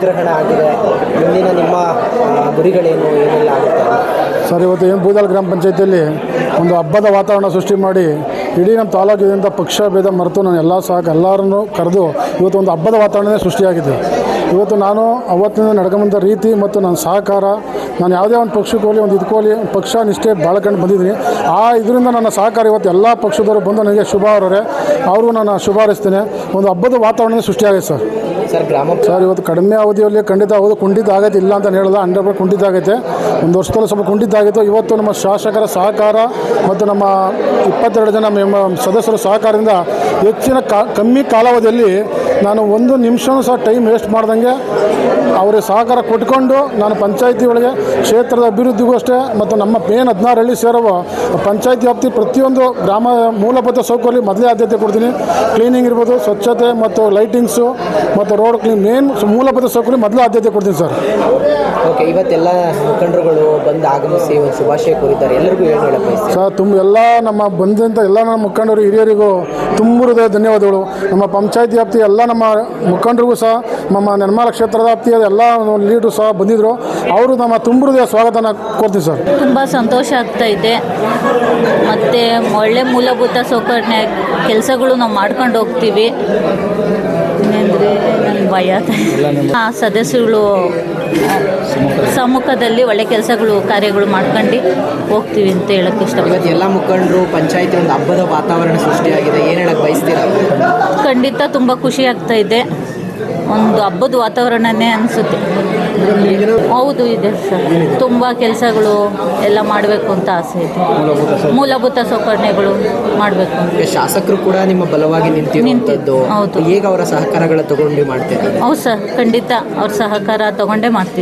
ಜಯಗ್ರಹಣ ಆಗಿದೆ. ಮುಂದಿನ ನಿಮ್ಮ ಗುರಿಗಳೇನು, ಏನೆಲ್ಲ ಆಗುತ್ತೆ? ಸರ್, ಇವತ್ತು ಏನು ಬೂದಾಲ್ ಗ್ರಾಮ ಪಂಚಾಯತಿಯಲ್ಲಿ ಒಂದು ಹಬ್ಬದ ವಾತಾವರಣ ಸೃಷ್ಟಿ ಮಾಡಿ ಇಡೀ ನಮ್ಮ ತಾಲೂಕಿನಿಂದ ಪಕ್ಷ, ಭೇದ, ಮರೆತು ನಾನು ಎಲ್ಲ ಸಹ ಎಲ್ಲರನ್ನು ಕರೆದು ಇವತ್ತು ಒಂದು ಹಬ್ಬದ ವಾತಾವರಣವೇ ಸೃಷ್ಟಿಯಾಗಿದೆ. ಇವತ್ತು ನಾನು ಅವತ್ತಿನ ನಡ್ಕೊಂಬಂಥ ರೀತಿ ಮತ್ತು ನನ್ನ ಸಹಕಾರ ನಾನು ಯಾವುದೇ ಒಂದು ಪಕ್ಷಕ್ಕೆ ಹೋಗಲಿ ಒಂದು ಇದಕ್ಕೋಲಿ ಪಕ್ಷ ನಿಷ್ಠೆ ಕಂಡು ಬಂದಿದ್ದೀನಿ. ಆ ಇದರಿಂದ ನನ್ನ ಸಹಕಾರ ಇವತ್ತು ಎಲ್ಲ ಪಕ್ಷದವರು ಬಂದು ನನಗೆ ಶುಭ ಅವರೇ ಅವ್ರಿಗೂ ನಾನು ಶುಭ ಹಾರೈಸ್ತೇನೆ. ಒಂದು ಹಬ್ಬದ ವಾತಾವರಣ ಸೃಷ್ಟಿಯಾಗಿದೆ ಸರ್. ಸರ್ ಗ್ರಾಮ ಸರ್ ಇವತ್ತು ಕಡಿಮೆ ಅವಧಿಯಲ್ಲಿ ಖಂಡಿತ ಹೌದು ಕುಂಠಿತ ಆಗೈತೆ ಇಲ್ಲ ಅಂತ ಹೇಳಲ್ಲ ಹಂಡ್ರೆಡ್ ಪರ್ಸೆಂಟ್ ಕುಂಠಿತ ಆಗೈತೆ ಒಂದು ವರ್ಷದಲ್ಲಿ ಸ್ವಲ್ಪ ಕುಂಠಿತ ಆಗಿತ್ತು ಇವತ್ತು ನಮ್ಮ ಶಾಸಕರ ಸಹಕಾರ ಮತ್ತು ನಮ್ಮ ಇಪ್ಪತ್ತೆರಡು ಜನ ಸದಸ್ಯರ ಸಹಕಾರದಿಂದ ಹೆಚ್ಚಿನ ಕಾ ಕಮ್ಮಿ ಕಾಲಾವಧಿಯಲ್ಲಿ ನಾನು ಒಂದು ನಿಮಿಷವೂ ಸಹ ಟೈಮ್ ವೇಸ್ಟ್ ಮಾಡ್ದಂಗೆ ಅವರಿಗೆ ಸಹಕಾರ ಕೊಟ್ಕೊಂಡು ನಾನು ಪಂಚಾಯತಿ ಒಳಗೆ ಕ್ಷೇತ್ರದ ಅಭಿವೃದ್ಧಿಗೂ ಅಷ್ಟೇ ಮತ್ತು ನಮ್ಮ ಮೇನ್ ಹದಿನಾರು ಹಳ್ಳಿ ಸೇರುವ ಪಂಚಾಯತಿ ವ್ಯಾಪ್ತಿ ಪ್ರತಿಯೊಂದು ಗ್ರಾಮ ಮೂಲಭೂತ ಸೌಕರ್ಯ ಮೊದಲೇ ಆದ್ಯತೆ ಕೊಡ್ತೀನಿ. ಕ್ಲೀನಿಂಗ್ ಇರ್ಬೋದು ಸ್ವಚ್ಛತೆ ಮತ್ತು ಲೈಟಿಂಗ್ಸು ಮತ್ತು ರೋಡ್ ಕ್ಲೀನ್ ಮೇನ್ ಮೂಲಭೂತ ಸೌಕರ್ಯ ಮೊದಲೇ ಆದ್ಯತೆ ಕೊಡ್ತೀನಿ ಸರ್. ಓಕೆ ಇವತ್ತೆಲ್ಲ ಮುಖಂಡರುಗಳು ಬಂದು ಆಗಮಿಸಿ ಒಂದು ಶುಭಾಶಯ ಕೋರಿದ್ದಾರೆ. ಎಲ್ಲರಿಗೂ ಏನು ಹೇಳಬೇಕು ಸರ್ ತುಂಬ ಎಲ್ಲ ನಮ್ಮ ಬಂದಂಥ ಎಲ್ಲ ನಮ್ಮ ಮುಖಂಡರು ಹಿರಿಯರಿಗೂ ತುಂಬ ಹೃದಯ ಧನ್ಯವಾದಗಳು. ನಮ್ಮ ಪಂಚಾಯತ್ ವ್ಯಾಪ್ತಿ ಎಲ್ಲ ನಮ್ಮ ಮುಖಂಡರಿಗೂ ಸಹ ನಮ್ಮ ನಿರ್ಮಲ ಕ್ಷೇತ್ರದ ವ್ಯಾಪ್ತಿಯ ಎಲ್ಲ ಲೀಡ್ರು ಸಹ ಬಂದಿದ್ರು. ಅವರು ನಮ್ಮ ತುಂಬ ಹೃದಯ ಸ್ವಾಗತನ ಕೋರ್ತೀನಿ ಸರ್. ತುಂಬ ಸಂತೋಷ ಆಗ್ತಾ ಇದೆ. ಮತ್ತು ಒಳ್ಳೆ ಮೂಲಭೂತ ಸೌಕರ್ಯ ಕೆಲಸಗಳು ನಾವು ಮಾಡ್ಕೊಂಡು ಹೋಗ್ತೀವಿ. ಇನ್ನೇಂದ್ರೆ ಭಯ. ಆ ಸದಸ್ಯರುಗಳು ಆ, ಸಮ್ಮುಖದಲ್ಲಿ ಒಳ್ಳೆ ಕೆಲಸಗಳು ಕಾರ್ಯಗಳು ಮಾಡ್ಕೊಂಡು ಹೋಗ್ತೀವಿ ಅಂತ ಹೇಳಕ್ಕೆ ಇಷ್ಟ ಎಲ್ಲ ಮುಖಂಡರು ಪಂಚಾಯತಿ ಒಂದು ಹಬ್ಬದ ವಾತಾವರಣ ಸೃಷ್ಟಿಯಾಗಿದೆ. ಏನು ಹೇಳಕ್ಕೆ ಬಯಸ್ತೀರಾ? ಖಂಡಿತ ತುಂಬ ಖುಷಿ ಆಗ್ತಾ ಇದೆ. ಒಂದು ಹಬ್ಬದ ವಾತಾವರಣನೇ ಅನಿಸುತ್ತೆ. ಹೌದು ಇದೆ ಸರ್. ತುಂಬ ಕೆಲಸಗಳು ಎಲ್ಲ ಮಾಡಬೇಕು ಅಂತ ಆಸೆ ಇದೆ. ಮೂಲಭೂತ ಸೌಕರ್ಯಗಳು ಮಾಡಬೇಕು. ಅಂತ ಶಾಸಕರು ಕೂಡ ನಿಮ್ಮ ಬಲವಾಗಿ ನಿಂತಿದ್ದು ಹೌದು. ಹೇಗೆ ಅವರ ಸಹಕಾರಗಳ ತಗೊಂಡು ಮಾಡ್ತೀರಾ? ಹೌದು ಸರ್ ಖಂಡಿತ ಅವ್ರ ಸಹಕಾರ ತಗೊಂಡೇ ಮಾಡ್ತೀವಿ.